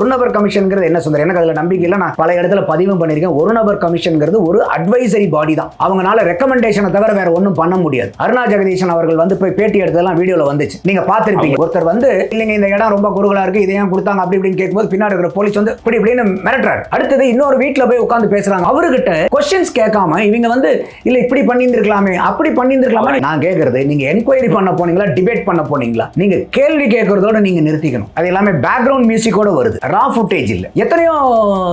ஒரு நபர் கமிஷன்ங்கிறது என்ன சொல்ற எனக்கு அதுல நம்பிக்கை இல்லை. நான் பல இடத்துல பதிவும் பண்ணியிருக்கேன். ஒரு நபர் கமிஷன்ங்கிறது ஒரு அட்வைசரி பாடி தான். அவங்களால ரெக்கமெண்டேஷனை தவிர வேற ஒன்றும் பண்ண முடியாது. அருணா ஜெகதீசன் அவர்கள் வந்து போய் பேட்டி எடுத்ததெல்லாம் வீடியோல வந்துச்சு. நீங்க பார்த்திருப்பீங்க. ஒருத்தர் வந்து இல்லைங்க இந்த இடம் ரொம்ப குறுகலா இருக்கு. இதை ஏன் கொடுத்தாங்க? அப்படி இப்படின்னு கேட்கும்போது பின்னாடி இருக்கிற போலீஸ் வந்து இப்படி இப்படின்னு மிரட்டுறாரு. அடுத்தது இன்னொரு வீட்ல போய் உட்கார்ந்து பேசுறாங்க. அவர்கிட்ட கொஸ்டின்ஸ் கேட்காம இவங்க வந்து இல்ல இப்படி பண்ணியிருந்திருக்கலாமே அப்படி பண்ணியிருந்திருக்கலாமே நான் கேட்கறது நீங்க என்கொயரி பண்ண போனீங்களா? டிபேட் பண்ண போனீங்களா? நீங்க கேள்வி கேட்கறதோட நீங்க நிறுத்திக்கணும். அது எல்லாமே பேக்ரவுண்ட் மியூசிக்கோட வருது. ரா ஃபுட்டேஜ் இல்ல. எத்தனையோ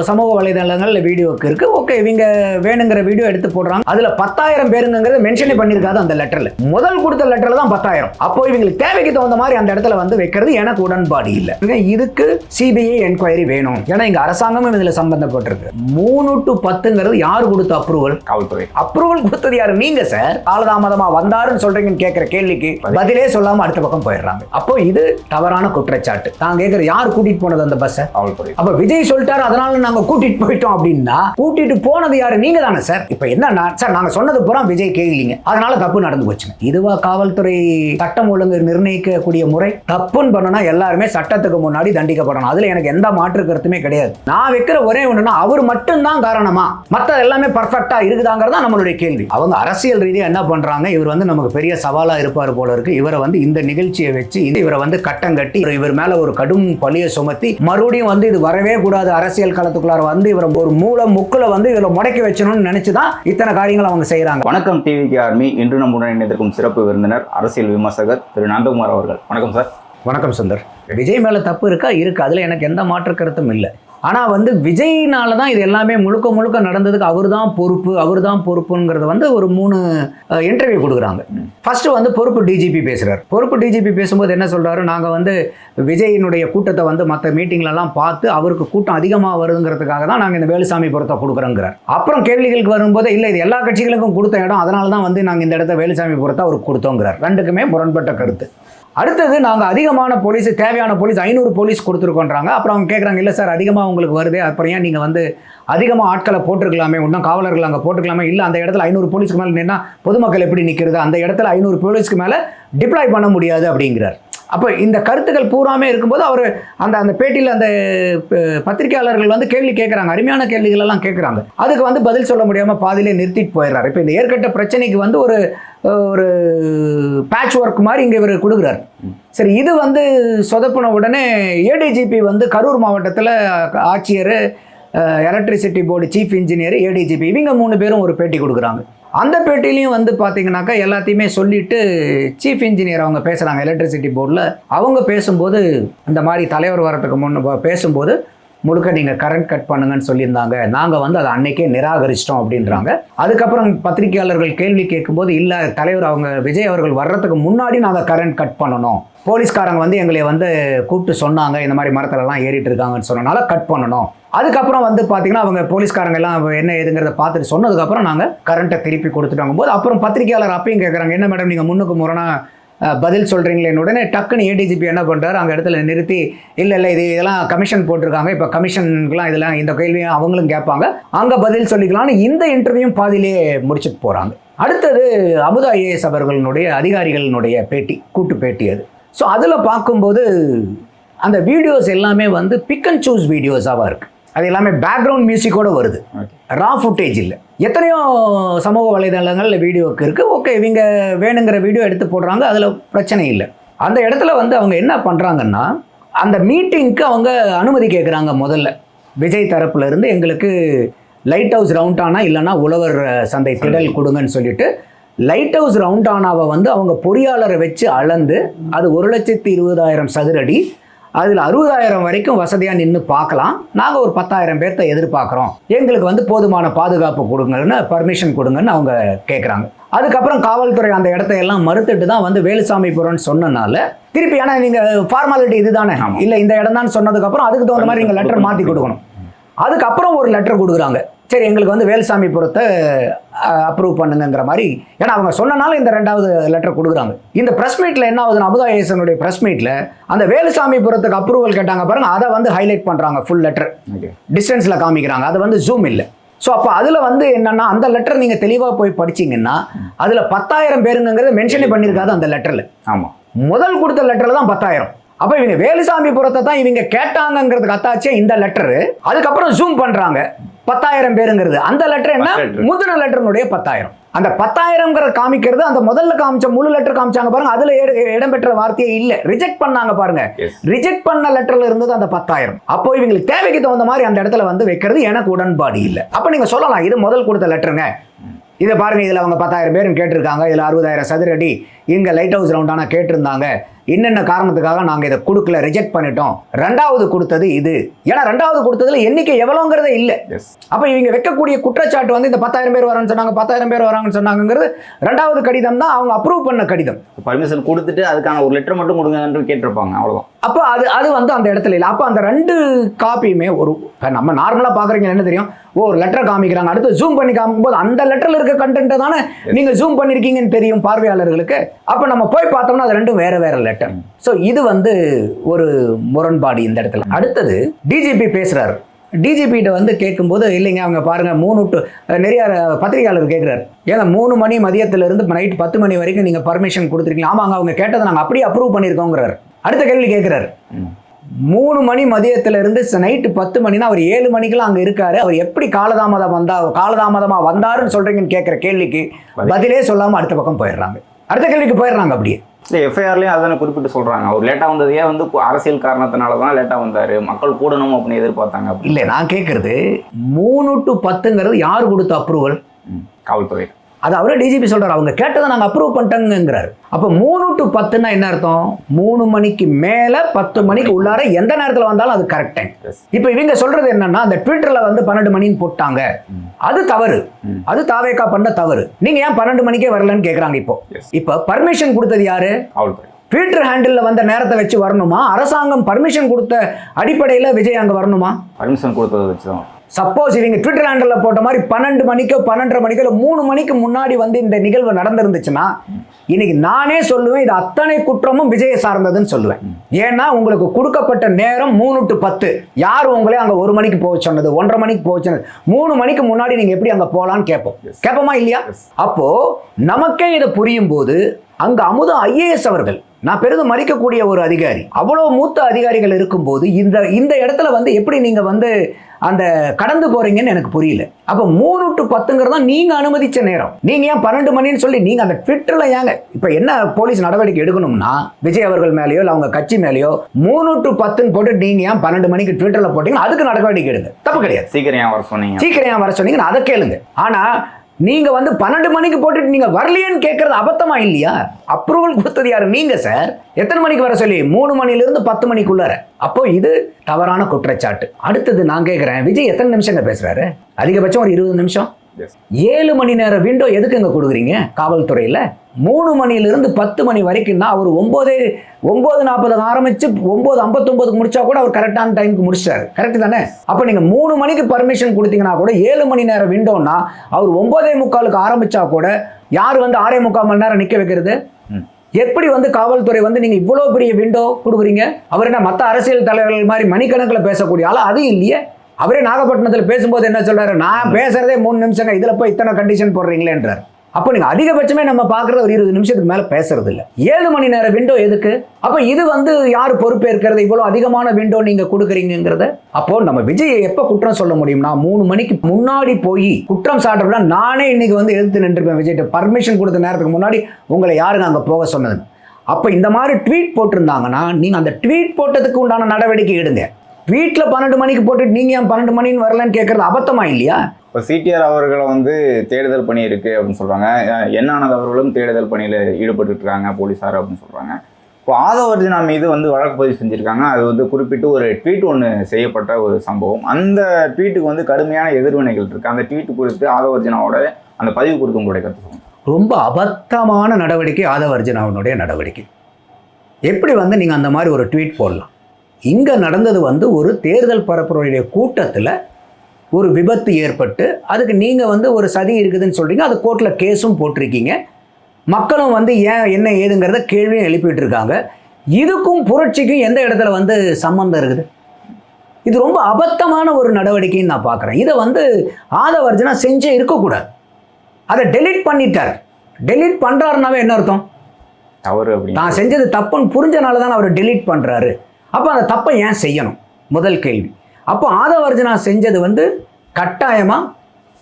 சமூக வலைதளங்கள்ல வீடியோக்கு இருக்கு. ஓகே இவங்க வேணுங்கிற வீடியோ எடுத்து போடுறாங்க. அதுல பத்தாயிரம் பேருங்கிறத மென்ஷனே பண்ணிருக்காது அந்த லெட்டர்ல முதல் கொடுத்த லெட்டர்ல தான் பத்தாயிரம். அப்போ இவங்களுக்கு தேவைக்கு தகுந்த மாதிரி அந்த இடத்துல வந்து வைக்கிறது எனக்கு உடன்பாடு இல்ல. இதுக்கு சிபிஐ என்கொயரி வேணும். ஏன்னா இங்க அரசாங்கமும் இதுல சம்பந்தப்பட்டிருக்கு. மூணு டு பத்துங்கிறது யார் கொடுத்த அப்ரூவல் காவல்துறை. அப்ரூவல் கொடுத்தது யாரு? நீங்க சார் காலதாமதமா வந்தாருன்னு சொல்றீங்கன்னு கேட்கிற கேள்விக்கு பதிலே சொல்லாம அடுத்த பக்கம் போயிடுறாங்க. அப்போ இது தவறான குற்றச்சாட்டு. நான் கேட்கிற யார் கூட்டிட்டு போனது அந்த பஸ்ஸை காவல்துறை அப்ப விஜய் சொல்லிட்டாரு அதனால நாங்க கூட்டிட்டு போயிட்டோம் அப்படின்னா கூட்டிட்டு போனது யாரு? நீங்க தானே சார். இப்ப என்ன சார் நாங்க சொன்னது பூரா விஜய் கேட்கலீங்க அதனால தப்பு நடந்து போச்சுங்க. இதுவா காவல்துறை சட்டம் ஒழுங்கு நிர்ணயிக்கக்கூடிய முறை? தப்புன்னு பண்ணனா எல்லாருமே சட்டத்துக்கு முன்னாடி தண்டிக்கப்படணும். அதுல எனக்கு எந்த மாற்று கருத்துமே கிடையாது. நான் வைக்கிற ஒரே ஒண்ணுன்னா அவர் மட்டும்தான் காரணமா? மத்த எல்லாமே பர்ஃபெக்டா இருக்குதாங்கிறது நம்மளுடைய கேள்வி. அவங்க அரசியல் ரீதியா என்ன பண்றாங்க? இவர் வந்து நமக்கு பெரிய சவாலா இருப்பார் போல இருக்கு. இவரை வந்து இந்த நிகழ்ச்சியை வச்சு இவரை வந்து கட்டம் கட்டி இவர் மேல ஒரு கடும் பழியை சுமத்தி மறுபடியும் வந்து இது வரவே கூடாது. அரசியல் களத்துக்குள்ளார வந்து இவரை ஒரு மூல முக்குல வந்து இதுல முடக்கி வச்சணும்னு நினைச்சுதான் இத்தனை காரியங்கள் அவங்க செய்யறாங்க வணக்கம் டிவிகே ஆர்மி. இன்று நம்முடன் இணைந்திருக்கும் சிறப்பு விருந்தினர் அரசியல் விமர்சகர் திரு நந்தகுமார் அவர்கள். வணக்கம் சார். வணக்கம் சுந்தர். விஜய் மேல தப்பு இருக்கா? இருக்கு. அதுல எனக்கு எந்த மாற்று கருத்தும் இல்லை. ஆனால் வந்து விஜய்னால தான் இது எல்லாமே முழுக்க முழுக்க நடந்ததுக்கு அவர் தான் பொறுப்பு அவர் தான் பொறுப்புங்கிறது வந்து ஒரு மூணு இன்டர்வியூ கொடுக்குறாங்க. ஃபர்ஸ்ட் வந்து பொறுப்பு டிஜிபி பேசுகிறார் பொறுப்பு டிஜிபி பேசும்போது என்ன சொல்கிறாரு நாங்கள் வந்து விஜயினுடைய கூட்டத்தை வந்து மற்ற மீட்டிங்லலாம் பார்த்து அவருக்கு கூட்டம் அதிகமாக வருதுங்கிறதுக்காக தான் நாங்கள் இந்த வேலுசாமி புறத்தை கொடுக்குறோங்கிறார். அப்புறம் கேள்விகளுக்கு வரும்போது இல்லை இது எல்லா கட்சிகளுக்கும் கொடுத்த இடம் அதனால தான் வந்து நாங்கள் இந்த இடத்த வேலுசாமி புறத்தை அவருக்கு கொடுத்தோங்கிறார். ரெண்டுக்குமே முரண்பட்ட கருத்து. அடுத்தது நாங்கள் அதிகமான போலீஸ் தேவையான போலீஸ் ஐநூறு போலீஸ் கொடுத்துருக்கோன்றாங்க. அப்புறம் அவங்க கேட்குறாங்க இல்லை சார் அதிகமாக உங்களுக்கு வருது. அப்புறம் ஏன் நீங்கள் வந்து அதிகமாக ஆட்களை போட்டிருக்கலாமே? இன்னும் காவலர்கள் அங்கே போட்டிருக்கலாமே? இல்லை அந்த இடத்துல ஐநூறு போலீஸ்க்கு மேலே நின்னா பொதுமக்கள் எப்படி நிற்கிறது அந்த இடத்துல ஐநூறு போலீஸ்க்கு மேலே டிப்ளாய் பண்ண முடியாது அப்படிங்கிறார். அப்போ இந்த கருத்துக்கள் பூராமே இருக்கும்போது அவர் அந்த அந்த பேட்டியில் அந்த பத்திரிகையாளர்கள் வந்து கேள்வி கேட்குறாங்க அருமையான கேள்விகளெல்லாம் கேட்குறாங்க அதுக்கு வந்து பதில் சொல்ல முடியாமல் பாதியிலே நிறுத்திட்டு போயிடுறாரு. இப்போ இந்த ஏற்கட்ட பிரச்சனைக்கு வந்து ஒரு ஒரு பேட்ச் ஒர்க் மாதிரி இங்கே இவர் கொடுக்குறாரு. சரி இது வந்து சொதப்பின உடனே ஏடிஜிபி வந்து கரூர் மாவட்டத்தில் ஆட்சியர் electricity board chief engineer ADGP இவங்க மூணு பேரும் ஒரு பேட்டி கொடுக்குறாங்க. அந்த பேட்டிலையும் வந்து பார்த்தீங்கன்னாக்கா எல்லாத்தையுமே சொல்லிட்டு சீஃப் இன்ஜினியர் அவங்க பேசுகிறாங்க எலக்ட்ரிசிட்டி போர்டில் அவங்க பேசும்போது இந்த மாதிரி தலைவர் வரத்துக்கு முன்னே பேசும்போது முழுக்க நீங்கள் கரண்ட் கட் பண்ணுங்கன்னு சொல்லியிருந்தாங்க. நாங்கள் வந்து அதை அன்னைக்கே நிராகரிச்சிட்டோம் அப்படின்றாங்க. அதுக்கப்புறம் பத்திரிகையாளர்கள் கேள்வி கேட்கும்போது இல்லை தலைவர் அவங்க விஜய் அவர்கள் வர்றதுக்கு முன்னாடி நாங்கள் கரண்ட் கட் பண்ணணும். போலீஸ்காரங்க வந்து எங்களை வந்து கூப்பிட்டு சொன்னாங்க இந்த மாதிரி மரத்துலலாம் ஏறிட்டு இருக்காங்கன்னு சொன்னனால கட் பண்ணணும். அதுக்கப்புறம் வந்து பார்த்தீங்கன்னா அவங்க போலீஸ்காரங்க எல்லாம் என்ன ஏதுங்கிறத பார்த்துட்டு சொன்னதுக்கப்புறம் நாங்கள் கரண்ட்டை திருப்பி கொடுத்துட்டாங்க போது அப்புறம் பத்திரிகையாளர் அப்பயும் கேட்குறாங்க என்ன மேடம் நீங்கள் முன்னுக்கு முரணாக பதில் சொல்கிறீங்களேன்னு உடனே டக்குன்னு ஏடிஜிபி என்ன பண்ணுறாரு அங்கே இடத்துல நிறுத்தி இல்லை இல்லை இது இதெல்லாம் கமிஷன் போட்டிருக்காங்க. இப்போ கமிஷனுக்குலாம் இதெல்லாம் இந்த கேள்வியும் அவங்களும் கேட்பாங்க. அங்கே பதில் சொல்லிக்கலாம்னு இந்த இன்டர்வியூ பாதியிலே முடிச்சுட்டு போகிறாங்க அடுத்தது அமுதா ஐஏஎஸ் அவர்களுடைய அதிகாரிகளினுடைய பேட்டி கூட்டு பேட்டி அது. ஸோ அதில் பார்க்கும்போது அந்த வீடியோஸ் எல்லாமே வந்து பிக் அண்ட் சூஸ் வீடியோஸாக இருக்குது அது எல்லாமே பேக்ரவுண்ட் மியூசிக்கோட வருது. ரா ஃபுட்டேஜ் இல்லை. எத்தனையோ சமூக வலைதளங்கள்ல வீடியோக்கு இருக்குது ஓகே இவங்க வேணுங்கிற வீடியோ எடுத்து போடுறாங்க அதில் பிரச்சனை இல்லை. அந்த இடத்துல வந்து அவங்க என்ன பண்ணுறாங்கன்னா அந்த மீட்டிங்க்கு அவங்க அனுமதி கேட்குறாங்க முதல்ல. விஜய் தரப்புல இருந்து எங்களுக்கு லைட் ஹவுஸ் ரவுண்டானா இல்லைன்னா உழவர் சந்தை திடல் கொடுங்கன்னு சொல்லிட்டு லைட் ஹவுஸ் ரவுண்டானாவை வந்து அவங்க பொறியாளரை வச்சு அளந்து அது ஒரு லட்சத்தி இருபதாயிரம் சதுரடி அதில் அறுபதாயிரம் வரைக்கும் வசதியாக நின்று பார்க்கலாம். நாங்கள் ஒரு பத்தாயிரம் பேர்த்த எதிர்பார்க்குறோம். எங்களுக்கு வந்து போதுமான பாதுகாப்பு கொடுங்கன்னு பர்மிஷன் கொடுங்கன்னு அவங்க கேட்குறாங்க அதுக்கப்புறம் காவல்துறை அந்த இடத்த எல்லாம் மறுத்துட்டு தான் வந்து வேலுசாமிபுரம்னு சொன்னனால திருப்பி ஏன்னா நீங்கள் ஃபார்மாலிட்டி இதுதானே. இல்லை இந்த இடம் தான் சொன்னதுக்கப்புறம் அதுக்கு தகுந்த மாதிரி நீங்கள் லெட்டர் மாற்றி கொடுக்கணும். அதுக்கப்புறம் ஒரு லெட்டர் கொடுக்குறாங்க. சரி எங்களுக்கு வந்து வேலுசாமிபுரத்தை அப்ரூவ் பண்ணுங்கங்கிற மாதிரி. ஏன்னா அவங்க சொன்னனால இந்த ரெண்டாவது லெட்டர் கொடுக்குறாங்க. இந்த ப்ரெஸ் மீட்டில் என்ன ஆகுதுன்னா அமுதா ஏசனுடைய ப்ரெஸ் மீட்டில் அந்த வேலுசாமிபுரத்துக்கு அப்ரூவல் கேட்டாங்க பாருங்க அதை வந்து ஹைலைட் பண்ணுறாங்க ஃபுல் லெட்டர் டிஸ்டன்ஸில் காமிக்கிறாங்க அது வந்து ஜூம் இல்லை. ஸோ அப்போ அதில் வந்து என்னன்னா அந்த லெட்டர் நீங்கள் தெளிவாக போய் படிச்சீங்கன்னா அதில் பத்தாயிரம் பேருங்கிறத மென்ஷனே பண்ணியிருக்காது அந்த லெட்டரில் ஆமாம் முதல் கொடுத்த லெட்டரில் தான் பத்தாயிரம். அப்ப இவங்க வேலுசாமிபுரத்தை தான் இவங்க கேட்டாங்கங்கிறதுக்கு அத்தாச்சே இந்த லெட்டரு அதுக்கப்புறம் ஜூம் பண்றாங்க. பத்தாயிரம் பேருங்கிறது. அந்த லெட்டர் என்ன. முந்தின லெட்டர்னுடைய பத்தாயிரம். அந்த பத்தாயிரம்ங்கிற காமிக்கிறது அந்த முதல்ல காமிச்ச முழு லெட்டர் காமிச்சாங்க பாருங்க அதுல இட- இடம்பெற்ற வார்த்தையே இல்ல. ரிஜெக்ட் பண்ணாங்க பாருங்க. ரிஜெக்ட் பண்ண லெட்டர்ல இருந்தது அந்த பத்தாயிரம். அப்போ இவங்களுக்கு தேவைக்கு தகுந்த மாதிரி அந்த இடத்துல வந்து வைக்கிறது எனக்கு உடன்பாடு இல்லை. அப்ப நீங்க சொல்லலாம் இது முதல் கொடுத்த லெட்டருங்க இதை பாருங்க இதுல அவங்க பத்தாயிரம் பேரும் கேட்டிருக்காங்க இதுல அறுபதாயிரம் சதுரடி இங்க லைட் ஹவுஸ் ரவுண்டான கேட்டிருந்தாங்க. என்னென்ன காரணத்துக்காக நாங்க இதை கொடுக்கல ரிஜெக்ட் பண்ணிட்டோம்? ரெண்டாவது கொடுத்தது இது. ஏன்னா ரெண்டாவது கொடுத்ததுல எண்ணிக்கை எவ்வளோங்கிறதே இல்லை. அப்ப இவங்க வைக்கக்கூடிய குற்றச்சாட்டு வந்து இந்த பத்தாயிரம் பேர் வரான்னு சொன்னாங்க பத்தாயிரம் பேர் வராங்கன்னு சொன்னாங்கிறது ரெண்டாவது கடிதம் தான் அவங்க அப்ரூவ் பண்ண கடிதம். பர்மிஷன் கொடுத்துட்டு அதுக்கான ஒரு லெட்டர் மட்டும் கொடுங்கன்னு கேட்டிருப்பாங்க அவ்வளவுதான். அப்போ அது அது வந்து அந்த இடத்துல இல்லை. அப்போ அந்த ரெண்டு காப்பியுமே ஒரு நம்ம நார்மலாக பார்க்குறீங்க என்ன தெரியும்? ஓ ஒரு லெட்டர் காமிக்கிறாங்க. அடுத்து ஜூம் பண்ணி காமிக்கும்போது அந்த லெட்டரில் இருக்க கண்டென்ட்டை தானே நீங்கள் ஜூம் பண்ணியிருக்கீங்கன்னு தெரியும் பார்வையாளர்களுக்கு. அப்போ நம்ம போய் பார்த்தோம்னா அது ரெண்டும் வேற வேற லெட்டர் ஸோ இது வந்து ஒரு முரண்பாடு இந்த இடத்துல. அடுத்தது டிஜிபி பேசுகிறாரு டிஜிபிகிட்ட வந்து கேட்கும்போது இல்லைங்க அவங்க பாருங்க மூணு டு நிறைய பத்திரிகையாளர் கேட்குறாரு. ஏங்க மூணு மணி மதியத்துல இருந்து நைட் பத்து மணி வரைக்கும் நீங்கள் பர்மிஷன் கொடுத்துருக்கீங்க. ஆமாங்க அவங்க கேட்டதை நாங்கள் அப்படியே அப்ரூவ் பண்ணியிருக்கோங்கிறாரு. அடுத்த கேள்வி கேட்குறாரு. மூணு மணி மதியத்துல இருந்து நைட்டு பத்து மணினா அவர் ஏழு மணிக்கெல்லாம் அங்க இருக்காரு. அவர் எப்படி காலதாமதம் வந்தா காலதாமதமா வந்தாருன்னு சொல்றீங்கன்னு கேட்குற கேள்விக்கு பதிலே சொல்லாம அடுத்த பக்கம் போயிடுறாங்க. அடுத்த கேள்விக்கு போயிடுறாங்க அப்படியே. இல்லை எஃப்ஐஆர்லேயும் அதானே குறிப்பிட்டு சொல்றாங்க. அவர் லேட்டாக வந்ததையே வந்து அரசியல் காரணத்தினால தான் லேட்டாக வந்தாரு. மக்கள் கூடணும் அப்படின்னு எதிர்பார்த்தாங்க இல்ல நான் கேட்கறது மூணு டு பத்துங்கிறது யார் கொடுத்த அப்ரூவல். காவல்துறை. அது அவரே டிஜிபி சொல்றாரு. அவங்க கேட்டதை நாங்க அப்ரூவ் பண்ணிட்டோங்கிறாரு. அப்ப மூணு டு பத்துன்னா என்ன அர்த்தம்? மூணு மணிக்கு மேல பத்து மணிக்கு உள்ளார எந்த நேரத்துல வந்தாலும் அது கரெக்ட் டைம் இப்போ இவங்க சொல்றது என்னன்னா அந்த ட்விட்டர்ல வந்து பன்னெண்டு மணின்னு போட்டாங்க. அது தவறு. அது தாவேக்கா பண்ண தவறு. நீங்க ஏன் பன்னெண்டு மணிக்கே வரலன்னு கேக்குறாங்க இப்போ. இப்போ பர்மிஷன் கொடுத்தது யாரு? ட்விட்டர் ஹேண்டில் வந்த நேரத்தை வச்சு வரணுமா? அரசாங்கம் பர்மிஷன் கொடுத்த அடிப்படையில் விஜய் அங்க வரணுமா? பர்மிஷன் கொடுத்ததை வச்சு தான் சப்போஸ் இவங்க ட்விட்டர் ஹேண்டில் போட்ட மாதிரி பன்னெண்டு மணிக்கோ பன்னெண்டரை மணிக்கோ இல்லை மூணு மணிக்கு முன்னாடி வந்து இந்த நிகழ்வு நடந்திருந்துச்சுன்னா இன்னைக்கு நானே சொல்லுவேன் இது அத்தனை குற்றமும் விஜயை சார்ந்ததுன்னு சொல்லுவேன். ஏன்னா உங்களுக்கு கொடுக்கப்பட்ட நேரம் மூணு டு பத்து. யார் உங்களே அங்க ஒரு மணிக்கு போக சொன்னது ஒன்றரை மணிக்கு போக சொன்னது? மூணு மணிக்கு முன்னாடி நீங்க எப்படி அங்க போகலான்னு கேட்போம். கேட்போமா இல்லையா. அப்போ நமக்கே இதை புரியும் போது அங்க அமுதம் ஐஏஎஸ் அவர்கள் நான் பெரிதும் மதிக்கக்கூடிய ஒரு அதிகாரி அவ்வளோ மூத்த அதிகாரிகள் இருக்கும்போது இந்த இந்த இடத்துல வந்து எப்படி நீங்க வந்து அந்த கடந்து போறீங்கன்னு எனக்கு புரியல. அப்போ மூணு டு பத்துங்கிறது தான் நீங்க அனுமதிச்ச நேரம். நீங்க ஏன் பன்னெண்டு மணின்னு சொல்லி நீங்க அந்த ட்விட்டர்ல ஏங்க இப்போ என்ன போலீஸ் நடவடிக்கை எடுக்கணும்னா விஜய் அவர்கள் மேலேயோ இல்லை அவங்க கட்சி மேலேயோ மூணு டு பத்துன்னு போட்டு நீங்க ஏன் பன்னெண்டு மணிக்கு ட்விட்டர்ல போட்டீங்கன்னா அதுக்கு நடவடிக்கை எடுங்க. தப்பு கிடையாது. சீக்கிரம் ஏன் வர சொன்னீங்க? சீக்கிரம் ஏன் வர சொன்னீங்கன்னு அதை கேளுங்க. ஆனா நீங்கள் வந்து பன்னெண்டு மணிக்கு போட்டுட்டு நீங்கள் வரலையேன்னு கேட்கறது அபத்தமா இல்லையா? அப்ரூவல் கொடுத்தது யார்? நீங்கள் சார் எத்தனை மணிக்கு வர சொல்லி? மூணு மணிலேருந்து பத்து மணிக்குள்ளார. அப்போ இது தவறான குற்றச்சாட்டு. அடுத்தது நான் கேட்குறேன் விஜய் எத்தனை நிமிஷங்க பேசுகிறாரு அதிகபட்சம் ஒரு இருபது நிமிஷம். ஏழு மணி நேர விண்டோ எதுக்குங்க கொடுக்குறீங்க? காவல்துறையில்? மூணு மணிலிருந்து பத்து மணி வரைக்கும்னா அவர் ஒம்போதே ஒம்பது நாற்பதுக்கு ஆரம்பிச்சு ஒம்பது ஐம்பத்தொம்போதுக்கு முடிச்சா கூட அவர் கரெக்டான டைமுக்கு முடிச்சிட்டாரு கரெக்ட் தானே? அப்போ நீங்கள் மூணு மணிக்கு பர்மிஷன் கொடுத்தீங்கன்னா கூட ஏழு மணி நேரம் விண்டோன்னா அவர் ஒம்போதே முக்காலுக்கு ஆரம்பிச்சா கூட யார் வந்து ஆறே முக்கால் மணி நேரம் நிற்க வைக்கிறது. எப்படி வந்து காவல்துறை வந்து நீங்க இவ்வளோ பெரிய விண்டோ கொடுக்குறீங்க? அவர் என்ன மற்ற அரசியல் தலைவர்கள் மாதிரி மணிக்கணக்கில் பேசக்கூடிய ஆள்? அது இல்லையே. அவரே நாகப்பட்டினத்தில் பேசும்போது என்ன சொல்றாரு? நான் பேசுறதே மூணு நிமிஷங்க இதுல போய் இத்தனை கண்டிஷன் போடுறீங்களேன்றார். அப்போ நீங்க அதிகபட்சமே நம்ம பார்க்கறது ஒரு இருபது நிமிஷத்துக்கு மேல பேசுறது இல்ல ஏழு மணி நேர விண்டோ எதுக்கு? அப்போ இது வந்து யார் பொறுப்பேற்கிறது? இவ்வளோ அதிகமான விண்டோ நீங்க கொடுக்குறீங்கிறத அப்போ நம்ம விஜயை எப்போ குற்றம் சொல்ல முடியும்னா மூணு மணிக்கு முன்னாடி போய் குற்றம் சாட்டப்படா நானே இன்னைக்கு வந்து எதிர்த்து நின்றுப்பேன் விஜய்கிட்ட. பர்மிஷன் கொடுத்த நேரத்துக்கு முன்னாடி உங்களை யாருங்க அங்கே போக சொன்னது அப்போ இந்த மாதிரி ட்வீட் போட்டிருந்தாங்கன்னா நீங்கள் அந்த ட்வீட் போட்டதுக்கு உண்டான நடவடிக்கை எடுங்க. ட்வீட்டில் பன்னெண்டு மணிக்கு போட்டுட்டு நீங்கள் ஏன் பன்னெண்டு மணின்னு வரலன்னு கேட்குறது அபத்தமா இல்லையா? இப்போ சிடிஆர் அவர்களை வந்து தேடுதல் பணி இருக்கு அப்படின்னு சொல்றாங்க. அஹ் என்னானது அவர்களும் தேடுதல் பணியில் ஈடுபட்டு இருக்காங்க போலீஸார் அப்படின்னு சொல்றாங்க. இப்போ ஆதவர்ஜனா மீது வந்து வழக்கு பதிவு செஞ்சிருக்காங்க. அது வந்து குறிப்பிட்டு ஒரு ட்வீட் ஒன்று செய்யப்பட்ட ஒரு சம்பவம். அந்த ட்வீட்டுக்கு வந்து கடுமையான எதிர்வினைகள் இருக்கு. அந்த ட்வீட் குறித்து ஆதவர்ஜனாவோட அந்த பதிவு குறித்து உங்களுடைய கருத்து ரொம்ப அபத்தமான நடவடிக்கை ஆதவர்ஜனாவினுடைய நடவடிக்கை. எப்படி வந்து நீங்கள் அந்த மாதிரி ஒரு ட்வீட் போடலாம்? இங்கே நடந்தது வந்து ஒரு தேர்தல் பரப்புரையுடைய கூட்டத்தில் ஒரு விபத்து ஏற்பட்டு அதுக்கு நீங்கள் வந்து ஒரு சதி இருக்குதுன்னு சொல்கிறீங்க அது கோர்ட்டில் கேஸும் போட்டிருக்கீங்க. மக்களும் வந்து ஏன் என்ன ஏதுங்கிறத கேள்வியும் எழுப்பிட்டு இருக்காங்க இதுக்கும் புரட்சிக்கும் எந்த இடத்துல வந்து சம்மந்தம் இருக்குது? இது ரொம்ப அபத்தமான ஒரு நடவடிக்கைன்னு நான் பார்க்குறேன் இதை வந்து ஆதவர்ஜனா செஞ்சே இருக்கக்கூடாது. அதை டெலீட் பண்ணிட்டார். டெலீட் பண்ணுறாருனாவே என்ன அர்த்தம்? அப்படின்னு தான் செஞ்சது தப்புன்னு புரிஞ்சனால தான் அவர் டெலீட் பண்ணுறாரு அப்போ அந்த தப்பை ஏன் செய்யணும்? முதல் கேள்வி. அப்போ ஆதவர்ஜனா செஞ்சது வந்து கட்டாயமாக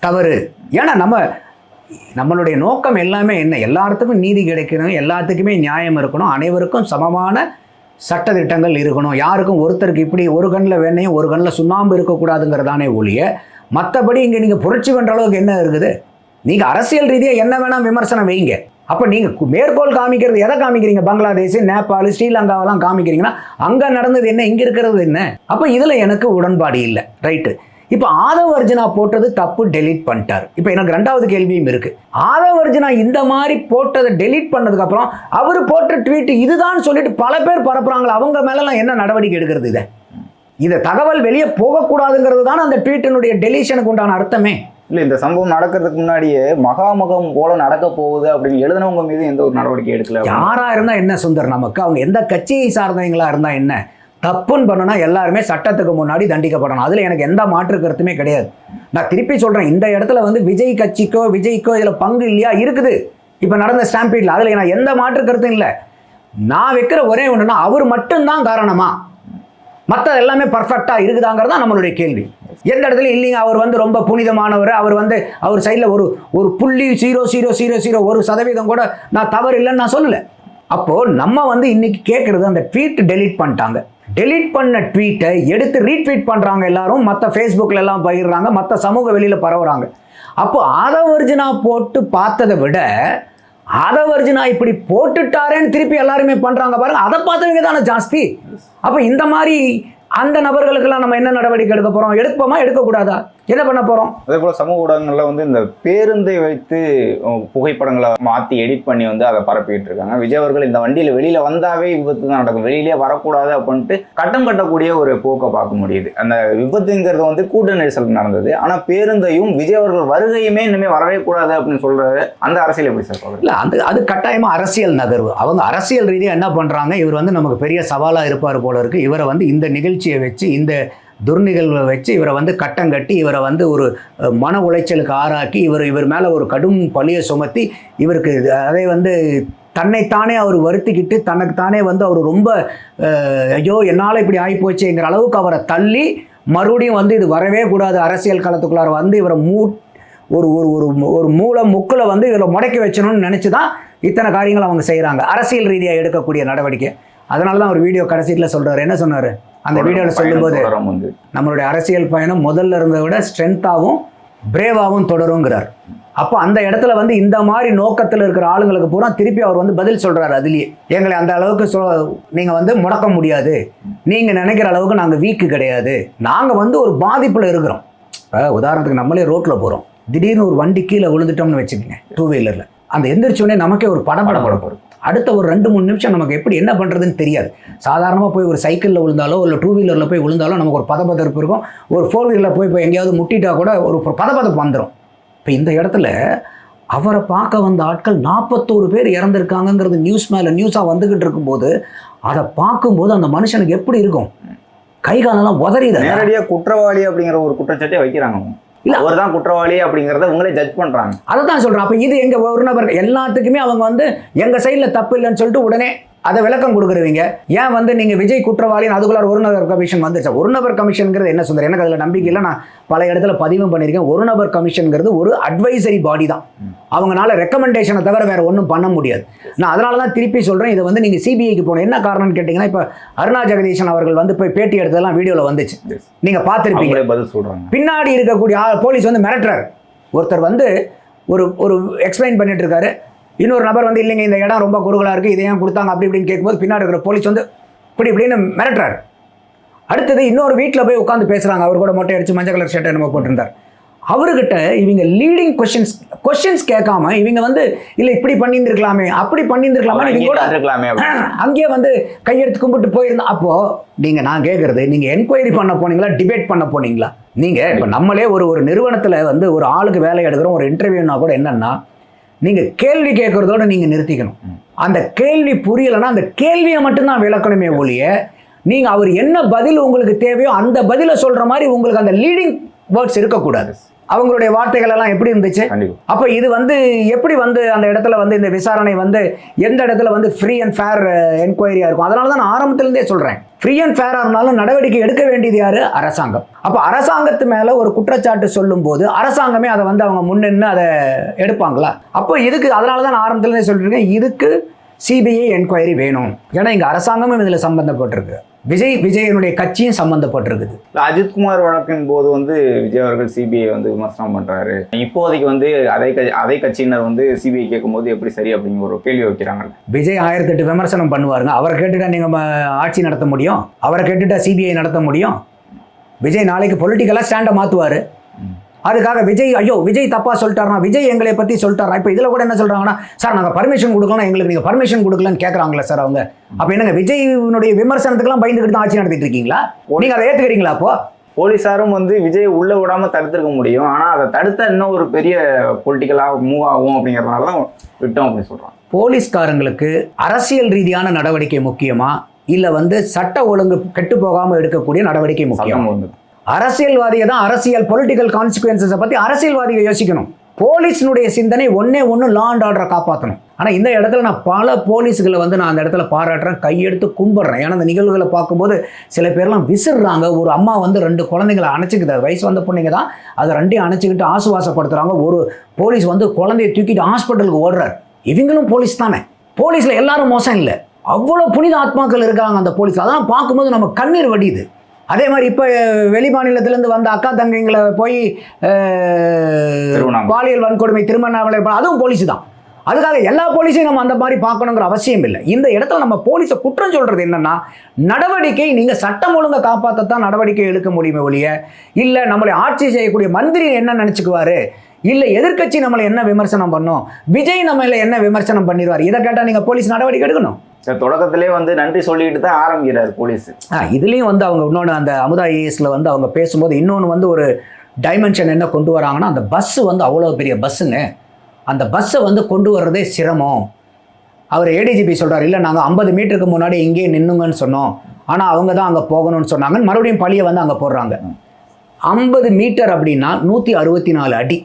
தவறு. ஏன்னா நம்ம நம்மளுடைய நோக்கம் எல்லாமே என்ன? எல்லாத்துக்கும் நீதி கிடைக்கணும் எல்லாத்துக்குமே நியாயம் இருக்கணும் அனைவருக்கும் சமமான சட்டத்திட்டங்கள் இருக்கணும். யாருக்கும் ஒருத்தருக்கு இப்படி ஒரு கண்ணில் வெண்ணையும் ஒரு கண்ணில் சுண்ணாம்பு இருக்கக்கூடாதுங்கிறதானே ஒழிய மற்றபடி இங்கே நீங்கள் புரட்சி பண்ணுற அளவுக்கு என்ன இருக்குது? நீங்கள் அரசியல் ரீதியாக என்ன வேணால் விமர்சனம் வைங்க. அப்போ நீங்கள் மேற்கோள் காமிக்கிறது எதை காமிக்கிறீங்க? பங்களாதேஷ் நேபாள் ஸ்ரீலங்காவெல்லாம் காமிக்கிறீங்கன்னா அங்கே நடந்தது என்ன இங்கே இருக்கிறது என்ன? அப்போ இதில் எனக்கு உடன்பாடு இல்லை. ரைட்டு இப்போ ஆதவ அர்ஜுனா போட்டது தப்பு டெலீட் பண்ணிட்டார். இப்போ எனக்கு ரெண்டாவது கேள்வியும் இருக்குது ஆதவ அர்ஜுனா இந்த மாதிரி போட்டதை டெலீட் பண்ணதுக்கப்புறம் அவர் போட்ட ட்வீட் இதுதான் சொல்லிட்டு பல பேர் பரப்புகிறாங்களா அவங்க மேலெலாம் என்ன நடவடிக்கை எடுக்கிறது இதை? இதை தகவல் வெளியே போகக்கூடாதுங்கிறது தான் அந்த ட்வீட்டினுடைய டெலிஷனுக்கு உண்டான அர்த்தமே. இல்லை இந்த சம்பவம் நடக்கிறதுக்கு முன்னாடியே மகாமகம் போல நடக்க போகுது அப்படின்னு எழுதினவங்க மீது எந்த ஒரு நடவடிக்கை எடுக்கல யாராக இருந்தால் என்ன சுந்தர் நமக்கு? அவங்க எந்த கட்சியை சார்ந்தவங்களா இருந்தால் என்ன? தப்புன்னு பண்ணுனா எல்லாருமே சட்டத்துக்கு முன்னாடி தண்டிக்கப்படணும். அதில் எனக்கு எந்த மாற்று கருத்துமே கிடையாது. நான் திருப்பி சொல்கிறேன் இந்த இடத்துல வந்து விஜய் கட்சிக்கோ விஜய்க்கோ இதில் பங்கு இல்லையா? இருக்குது. இப்போ நடந்த ஸ்டாம்பீடில் அதில் நான் எந்த மாற்று கருத்தும் இல்லை. நான் வைக்கிற ஒரே ஒன்றுனா அவர் மட்டும்தான் காரணமா? மற்றது எல்லாமே பர்ஃபெக்டாக இருக்குதாங்கிறது தான் நம்மளுடைய கேள்வி. எந்த இடத்துல இல்லைங்க? அவர் வந்து ரொம்ப புனிதமானவர். அவர் வந்து அவர் சைடில் ஒரு ஒரு புள்ளி ஜீரோ ஜீரோ ஜீரோ ஜீரோ ஒரு சதவீதம் கூட நான் தவறு இல்லைன்னு நான் சொல்லலை. அப்போது நம்ம வந்து இன்னைக்கு கேட்குறது அந்த ட்வீட் டெலீட் பண்ணிட்டாங்க. டெலீட் பண்ண ட்வீட்டை எடுத்து ரீட்வீட் பண்ணுறாங்க எல்லாரும். மற்ற ஃபேஸ்புக்கில் எல்லாம் பகிர்றாங்க. மற்ற சமூக வெளியில் பரவுறாங்க. அப்போ ஆதவர்ஜினா போட்டு பார்த்ததை விட ஆதவர்ஜினா இப்படி போட்டுட்டாரேன்னு திருப்பி எல்லாருமே பண்ணுறாங்க பாருங்க. அதை பார்த்தவங்க தானே ஜாஸ்தி. அப்போ இந்த மாதிரி அந்த நபர்களுக்கெல்லாம் நம்ம என்ன நடவடிக்கை எடுக்க போகிறோம் எடுப்போமா? எடுக்கக்கூடாதா என்ன பண்ண போகிறோம் அதே போல சமூக ஊடகங்கள்ல வந்து இந்த பேருந்தை வைத்து புகைப்படங்களை மாத்தி எடிட் பண்ணி வந்து அதை பரப்பிட்டு இருக்காங்க. விஜய் அவர்கள் இந்த வண்டியில வெளியில வந்தாவே விபத்து தான் நடக்கும். வெளியிலே வரக்கூடாது அப்படின்ட்டு கட்டம் கட்டக்கூடிய ஒரு போக்கை பார்க்க முடியுது. அந்த விபத்துங்கிறது வந்து கூட்ட நெரிசல் நடந்தது. ஆனா பேருந்தையும் விஜய் அவர்கள் வருகையுமே இனிமே வரவே கூடாது அப்படின்னு சொல்றாரு அந்த அரசியல் எப்படி சார் இல்லை அந்த அது கட்டாயமாக அரசியல் நகர்வு. அவங்க அரசியல் ரீதியாக என்ன பண்ணுறாங்க இவர் வந்து நமக்கு பெரிய சவாலாக இருப்பார் போல இருக்கு. இவரை வந்து இந்த நிகழ்ச்சியை வச்சு இந்த துர்நிகழ்வை வச்சு இவரை வந்து கட்டம் கட்டி இவரை வந்து ஒரு மன உளைச்சலுக்கு ஆறாக்கி இவர் இவர் மேலே ஒரு கடும் பழியை சுமத்தி இவருக்கு அதை வந்து தன்னைத்தானே அவர் வருத்திக்கிட்டு தனக்குத்தானே வந்து அவர் ரொம்ப ஐயோ என்னால் இப்படி ஆகிப்போச்சேங்கிற அளவுக்கு அவரை தள்ளி மறுபடியும் வந்து இது வரவே கூடாது அரசியல் களத்துக்குள்ளார வந்து இவரை மூ ஒரு ஒரு ஒரு ஒரு மூளை முக்கில் வந்து இதில் முடக்கி வச்சணும்னு நினச்சி தான் இத்தனை காரியங்கள் அவங்க செய்கிறாங்க அரசியல் ரீதியாக எடுக்கக்கூடிய நடவடிக்கை. அதனால தான் ஒரு வீடியோ கடைசியில் சொல்கிறார் என்ன சொன்னார்? அந்த வீடியோவில் சொல்லும்போது நம்மளுடைய அரசியல் பயணம் முதல்ல இருந்ததை விட ஸ்ட்ரென்த்தாகவும் பிரேவாகவும் தொடருங்கிறார். அப்போ அந்த இடத்துல வந்து இந்த மாதிரி நோக்கத்தில் இருக்கிற ஆளுங்களுக்கு பூரா திருப்பி அவர் வந்து பதில் சொல்கிறார் அதுலேயே. எங்களை அந்த அளவுக்கு சொ நீங்கள் வந்து முடக்க முடியாது. நீங்கள் நினைக்கிற அளவுக்கு நாங்கள் வீக்கு கிடையாது. நாங்கள் வந்து ஒரு பாதிப்பில் இருக்கிறோம். உதாரணத்துக்கு நம்மளே ரோட்டில் போகிறோம் திடீர்னு ஒரு வண்டி கீழே விழுந்துட்டோம்னு வச்சுக்கோங்க டூ வீலரில் அந்த எந்திரிச்ச உடனே நமக்கே ஒரு படபடப்பு படபடப்பு அடுத்த ஒரு ரெண்டு மூணு நிமிஷம் நமக்கு எப்படி என்ன பண்ணுறதுன்னு தெரியாது. சாதாரணமாக போய் ஒரு சைக்கிளில் விழுந்தாலோ இல்லை டூ வீலரில் போய் விழுந்தாலோ நமக்கு ஒரு பதப்பதப்பு இருக்கும். ஒரு ஃபோர் வீலரில் போய் இப்போ எங்கேயாவது முட்டிட்டா கூட ஒரு பதப்பதப்பு வந்துடும் இப்போ இந்த இடத்துல அவரை பார்க்க வந்த ஆட்கள் நாற்பத்தோரு பேர் இறந்துருக்காங்கங்கிறது நியூஸ் மேலே நியூஸாக வந்துக்கிட்டு இருக்கும்போது அதை பார்க்கும்போது அந்த மனுஷனுக்கு எப்படி இருக்கும்? கை காலெல்லாம் உதறித நேரடியாக குற்றவாளி அப்படிங்கிற ஒரு குற்றச்சாட்டை வைக்கிறாங்க இல்ல. அவர் தான் குற்றவாளி அப்படிங்கிறத உங்களே ஜட்ஜ் பண்றாங்க அதை தான் சொல்கிறேன் அப்போ இது எங்கள் ஒரு நபர் எல்லாத்துக்குமே அவங்க வந்து எங்கள் சைடில் தப்பு இல்லைன்னு சொல்லிட்டு உடனே அதை விளக்கம் கொடுக்குறவங்க. ஏன் வந்து நீங்கள் விஜய் குற்றவாளின்னு அதுக்குள்ளார ஒரு நபர் கமிஷன் வந்துச்சு ஒரு நபர் கமிஷனுங்கிறது என்ன சொல்கிறேன் எனக்கு அதில் நம்பிக்கை இல்லை. நான் பல இடத்துல பதிவும் பண்ணியிருக்கேன். ஒரு நபர் கமிஷனுங்கிறது ஒரு அட்வைசரி பாடி தான். அவங்களால ரெக்கமெண்டேஷனை தவிர வேறு ஒன்றும் பண்ண முடியாது. நான் அதனால தான் திருப்பி சொல்கிறேன் இதை வந்து நீங்கள் சிபிஐக்கு போகணும் என்ன காரணம்னு கேட்டிங்கன்னா இப்போ அருணா ஜெகதீஷன் அவர்கள் வந்து போய் பேட்டி எடுத்ததெல்லாம் வீடியோவில் வந்துச்சு. நீங்கள் பார்த்துருப்பீங்க. பதில் சொல்றாங்க. பின்னாடி இருக்கக்கூடிய போலீஸ் வந்து மிரட்டுறாரு. ஒருத்தர் வந்து ஒரு ஒரு எக்ஸ்பிளைன் பண்ணிட்டு இருக்காரு. இன்னொரு நபர் வந்து இல்லைங்க இந்த இடம் ரொம்ப குறுகலாக இருக்குது இதை ஏன் கொடுத்தாங்க அப்படி இப்படின்னு கேட்கும்போது பின்னாடி இருக்கிற போலீஸ் வந்து இப்படி இப்படின்னு மிரட்டுறாரு. அடுத்தது இன்னொரு வீட்டில் போய் உட்காந்து பேசுகிறாங்க அவர் கூட மொட்டை அடிச்சு மஞ்சள் கலர் ஷர்ட் என்னமோ போட்டிருந்தார். அவர்கிட்ட இவங்க லீடிங் கொஷின்ஸ் கொஷின்ஸ் கேட்காம இவங்க வந்து இல்லை இப்படி பண்ணியிருந்திருக்கலாமே அப்படி பண்ணியிருந்திருக்கலாமே இவங்க கூட இருக்கலாமே. அங்கேயே வந்து கையெடுத்து கும்பிட்டு போயிருந்தா அப்போ நீங்க நான் கேட்கறது நீங்க என்கொயரி பண்ண போனீங்களா டிபேட் பண்ண போனீங்களா? நீங்க இப்ப நம்மளே ஒரு ஒரு நிறுவனத்துல வந்து ஒரு ஆளுக்கு வேலை எடுக்கிறோம் ஒரு இன்டர்வியூனா கூட என்னன்னா நீங்கள் கேள்வி கேட்குறதோட நீங்கள் நிறுத்திக்கணும். அந்த கேள்வி புரியலைன்னா அந்த கேள்வியை மட்டும்தான் விளக்கணுமே ஒழிய நீங்கள் அவர் என்ன பதில் உங்களுக்கு தேவையோ அந்த பதிலை சொல்கிற மாதிரி உங்களுக்கு அந்த லீடிங் வேர்ட்ஸ் இருக்கக்கூடாது. அவங்களுடைய வார்த்தைகள் எல்லாம் எப்படி இருந்துச்சு? அப்போ இது வந்து எப்படி வந்து அந்த இடத்துல வந்து இந்த விசாரணை வந்து எந்த இடத்துல வந்து ஃப்ரீ அண்ட் ஃபேர் என்கொயரியா இருக்கும்? அதனால தான் நான் ஆரம்பத்திலிருந்தே சொல்றேன். ஃப்ரீ அண்ட் ஃபேராக இருந்தாலும் நடவடிக்கை எடுக்க வேண்டியது யாரு? அரசாங்கம். அப்போ அரசாங்கத்து மேல ஒரு குற்றச்சாட்டு சொல்லும்போது அரசாங்கமே அதை வந்து அவங்க முன்னின்று அதை எடுப்பாங்களா? அப்போ இதுக்கு அதனால தான் நான் ஆரம்பத்திலிருந்தே சொல்லியிருக்கேன் இதுக்கு சிபிஐ என்கொயரி வேணும். ஏன்னா இங்க அரசாங்கமும் இதில் சம்பந்தப்பட்டிருக்கு. விஜய் விஜயனுடைய கட்சியும் சம்பந்தப்பட்டிருக்குது. இல்ல, அஜித்குமார் வழக்கின் போது வந்து விஜய் அவர்கள் சிபிஐ வந்து விமர்சனம் பண்றாரு. இப்போதைக்கு வந்து அதே கட்சி அதே கட்சியினர் வந்து சிபிஐ கேட்கும்போது எப்படி சரி அப்படிங்கிற ஒரு கேள்வி வைக்கிறாங்க விஜய் ஆயிரத்தெட்டு விமர்சனம் பண்ணுவாருங்க. அவரை கேட்டுட்டா நீங்கள் ஆட்சி நடத்த முடியும்? அவரை கேட்டுட்டா சிபிஐ நடத்த முடியும்? விஜய் நாளைக்கு பொலிட்டிக்கலாக ஸ்டாண்டை மாற்றுவார் அதுக்காக விஜய் ஐயோ விஜய் தப்பாக சொல்லிட்டாருனா விஜய் எங்களை பற்றி சொல்லிட்டாரா? இப்போ இதில் கூட என்ன சொல்கிறாங்கன்னா சார் நாங்கள் பர்மிஷன் கொடுக்கலாம் எங்களுக்கு நீங்கள் பர்மிஷன் கொடுக்கலன்னு கேட்குறாங்களே சார் அவங்க. அப்போ என்னங்க விஜய்னுடைய விமர்சனத்துக்கெல்லாம் பயந்துக்கிட்டு தான் ஆட்சி நடத்திட்டு இருக்கீங்களா? நீங்கள் அதை ஏற்றுக்கிறீங்களா அப்போ? போலீஸாரும் வந்து விஜய் உள்ள விடாம தடுத்திருக்க முடியும். ஆனா அதை தடுத்த இன்னும் ஒரு பெரிய பொலிட்டிக்கலா மூவ் ஆகும் அப்படிங்கறதுனால தான் விட்டோம் அப்படின்னு சொல்றாங்க. போலீஸ்காரங்களுக்கு அரசியல் ரீதியான நடவடிக்கை முக்கியமா? இல்லை வந்து சட்ட ஒழுங்கு கெட்டு போகாமல் எடுக்கக்கூடிய நடவடிக்கை முக்கியமா? அரசியல்வாதியை தான் அரசியல் பொலிட்டிக்கல் கான்சிக்வன்சஸை பற்றி அரசியல்வாதிகள் யோசிக்கணும். போலீஸினுடைய சிந்தனை ஒன்றே ஒன்று லா அண்ட் ஆர்டரை காப்பாற்றணும் ஆனால் இந்த இடத்துல நான் பல போலீஸுகளை வந்து நான் அந்த இடத்துல பாராட்டுறேன் கையெடுத்து கும்பிட்றேன். ஏன்னா அந்த நிகழ்வுகளை பார்க்கும்போது சில பேர்லாம் விசிறாங்க. ஒரு அம்மா வந்து ரெண்டு குழந்தைங்களை அணைச்சிக்குது. அது வயசு வந்த பொண்ணுங்க தான். அதை ரெண்டையும் அணைச்சிக்கிட்டு ஆசுவாசப்படுத்துகிறாங்க ஒரு போலீஸ் வந்து குழந்தைய தூக்கிட்டு ஹாஸ்பிட்டலுக்கு ஓடுறார். இவங்களும் போலீஸ் தானே? போலீஸில் எல்லாரும் மோசம் இல்லை. அவ்வளோ புனித ஆத்மாக்கள் இருக்காங்க அந்த போலீஸ். அதெல்லாம் பார்க்கும்போது நம்ம கண்ணீர் வடியுது. அதே மாதிரி இப்போ வெளி மாநிலத்திலேருந்து வந்த அக்கா தங்கைங்களை போய். பாலியல் வன்கொடுமை திருமணாமலை அதுவும் போலீஸ் தான். அதுக்காக எல்லா போலீஸையும் நம்ம அந்த மாதிரி பார்க்கணுங்கிற அவசியம் இல்லை. இந்த இடத்துல நம்ம போலீஸை குற்றம் சொல்றது என்னன்னா நடவடிக்கை நீங்க சட்டம் ஒழுங்கை காப்பாற்றத்தான் நடவடிக்கை எடுக்க முடியுமே ஒழிய இல்லை நம்மளை ஆட்சி செய்யக்கூடிய மந்திரி என்ன நினச்சிக்குவாரு? இல்லை எதிர்க்கட்சி நம்மளை என்ன விமர்சனம் பண்ணும் விஜய் நம்மள என்ன விமர்சனம் பண்ணிடுவார்? இதை கேட்டால் நீங்கள் போலீஸ் நடவடிக்கை எடுக்கணும். தொடக்கத்திலே வந்து நன்றி சொல்லிட்டு தான் ஆரம்பிக்கிறார் போலீஸ். இதுலேயும் வந்து அவங்க இன்னொன்று அந்த அமுதா ஏஎஸில் வந்து அவங்க பேசும்போது இன்னொன்று வந்து ஒரு டைமென்ஷன் என்ன கொண்டு வராங்கன்னா அந்த பஸ்ஸு வந்து அவ்வளோ பெரிய பஸ்ஸுங்க அந்த பஸ்ஸை வந்து கொண்டு வர்றதே சிரமம். அவர் ஏடிஜிபி சொல்றாரு இல்லை நாங்கள் ஐம்பது மீட்டருக்கு முன்னாடி இங்கேயே நின்னுங்கன்னு சொன்னோம். ஆனால் அவங்க தான் அங்கே போகணும்னு சொன்னாங்க மறுபடியும் பழியை வந்து அங்கே போடுறாங்க. ஐம்பது மீட்டர் அப்படின்னா நூற்றி அறுபத்தி நாலு அடி.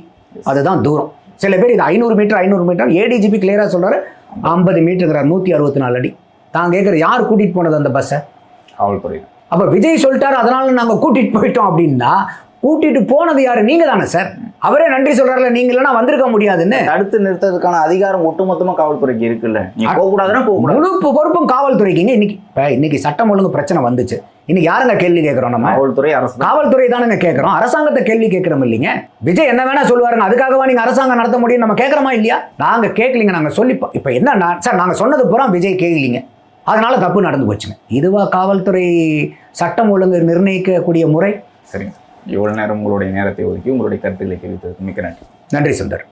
அதுதான் தூரம். சில பேர் இது ஐநூறு மீட்டர் ஐநூறு மீட்டர் ஏடிஜிபி கிளியராக சொல்றாரு. ஐம்பது மீட்டருங்கிறார் நூற்றி அறுபத்தி நாலு அடி. நான் கேட்குற யார் கூட்டிகிட்டு போனது அந்த பஸ்ஸை காவல்துறை அப்போ விஜய் சொல்லிட்டாரு அதனால நாங்கள் கூட்டிட்டு போயிட்டோம் அப்படின்னா கூட்டிட்டு போனது யாரு? நீங்க தானே சார் அவரே நன்றி சொல்றாருல நீங்க இல்லைன்னா வந்திருக்க முடியாதுன்னு. தடுத்து நிறுத்ததுக்கான அதிகாரம் ஒட்டுமொத்தமா காவல்துறைக்கு இருக்குல்ல. நீ போக கூடாதுன்னா போக முழு பொறுப்பும் காவல்துறைக்குங்க. இன்னைக்கு இன்னைக்கு சட்டம் ஒழுங்கு பிரச்சனை வந்துச்சு. இன்னைக்கு யாருங்க கேள்வி கேட்கிறோம் நம்ம? காவல்துறை அரசு. காவல்துறை தானே கேட்கிறோம். அரசாங்கத்தை கேள்வி கேட்கிறோம் இல்லைங்க. விஜய் என்ன வேணா சொல்லுவாருங்க. அதுக்காகவா நீங்க அரசாங்கம் நடத்த முடியும் நம்ம கேட்கறோமா இல்லையா? நாங்க கேட்கலீங்க நாங்க சொல்லி இப்ப என்னன்னா சார் நாங்க சொன்னது பூரா விஜய் கேட்கலீங்க அதனால தப்பு நடந்து போச்சுங்க. இதுவா காவல்துறை சட்டம் ஒழுங்கு நிர்ணயிக்கக்கூடிய முறை? சரிங்க. இவ்வளவு நேரம் உங்களுடைய நேரத்தை ஒதுக்கி உங்களுடைய கருத்துக்களை தெரிவித்ததுக்கு மிக்க நன்றி. நன்றி சுந்தர்.